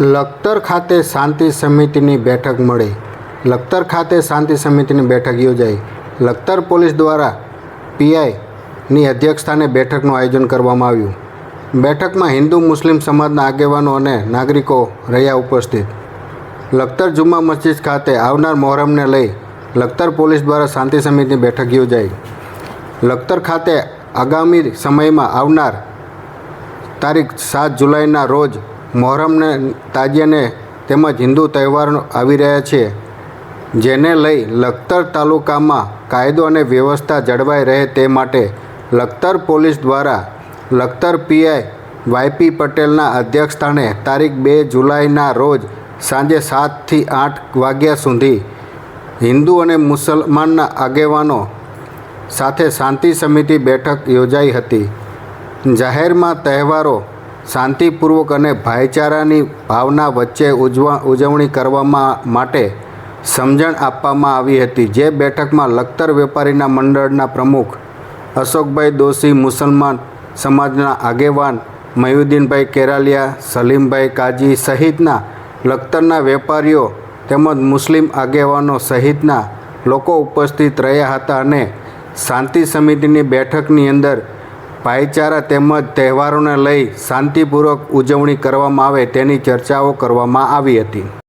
લખતર ખાતે શાંતિ સમિતિની બેઠક મળી. લખતર ખાતે શાંતિ સમિતિની બેઠક યોજાઈ. લખતર પોલીસ દ્વારા પીઆઈની અધ્યક્ષસ્થાને બેઠકનું આયોજન કરવામાં આવ્યું. બેઠકમાં હિન્દુ મુસ્લિમ સમાજના આગેવાનો અને નાગરિકો રહ્યા ઉપસ્થિત. લખતર જુમ્મા મસ્જિદ ખાતે આવનાર મોહરમને લઈ લખતર પોલીસ દ્વારા શાંતિ સમિતિની બેઠક યોજાઈ. લખતર ખાતે આગામી સમયમાં આવનાર તારીખ સાત જુલાઈના રોજ મોહરમને તાજિયાને તેમજ હિન્દુ તહેવારો આવી રહ્યા છે, જેને લઈ લખતર તાલુકામાં કાયદો અને વ્યવસ્થા જળવાઈ રહે તે માટે લખતર પોલીસ દ્વારા લખતર પીઆઈ વાયપી પટેલના અધ્યક્ષસ્થાને તારીખ બે જુલાઈના રોજ સાંજે સાતથી આઠ વાગ્યા સુધી હિન્દુ અને મુસલમાનના આગેવાનો સાથે શાંતિ સમિતિ બેઠક યોજાઈ હતી. જાહેરમાં તહેવારો શાંતિપૂર્વક અને ભાઈચારાની ભાવના વચ્ચે ઉજવા, ઉજવણી કરવામાં માટે સમજણ આપવામાં આવી હતી. જે બેઠકમાં લખતર વેપારીના મંડળના પ્રમુખ અશોકભાઈ દોશી, મુસલમાન સમાજના આગેવાન મયુદ્દીનભાઈ કેરાલિયા, સલીમભાઈ કાજી સહિતના લખતરના વેપારીઓ તેમજ મુસ્લિમ આગેવાનો સહિતના લોકો ઉપસ્થિત રહ્યા હતા અને શાંતિ સમિતિની બેઠકની અંદર ભાઈચારા તેમજ તહેવારોને લઈ શાંતિપૂર્વક ઉજવણી કરવામાં આવે તેની ચર્ચાઓ કરવામાં આવી હતી.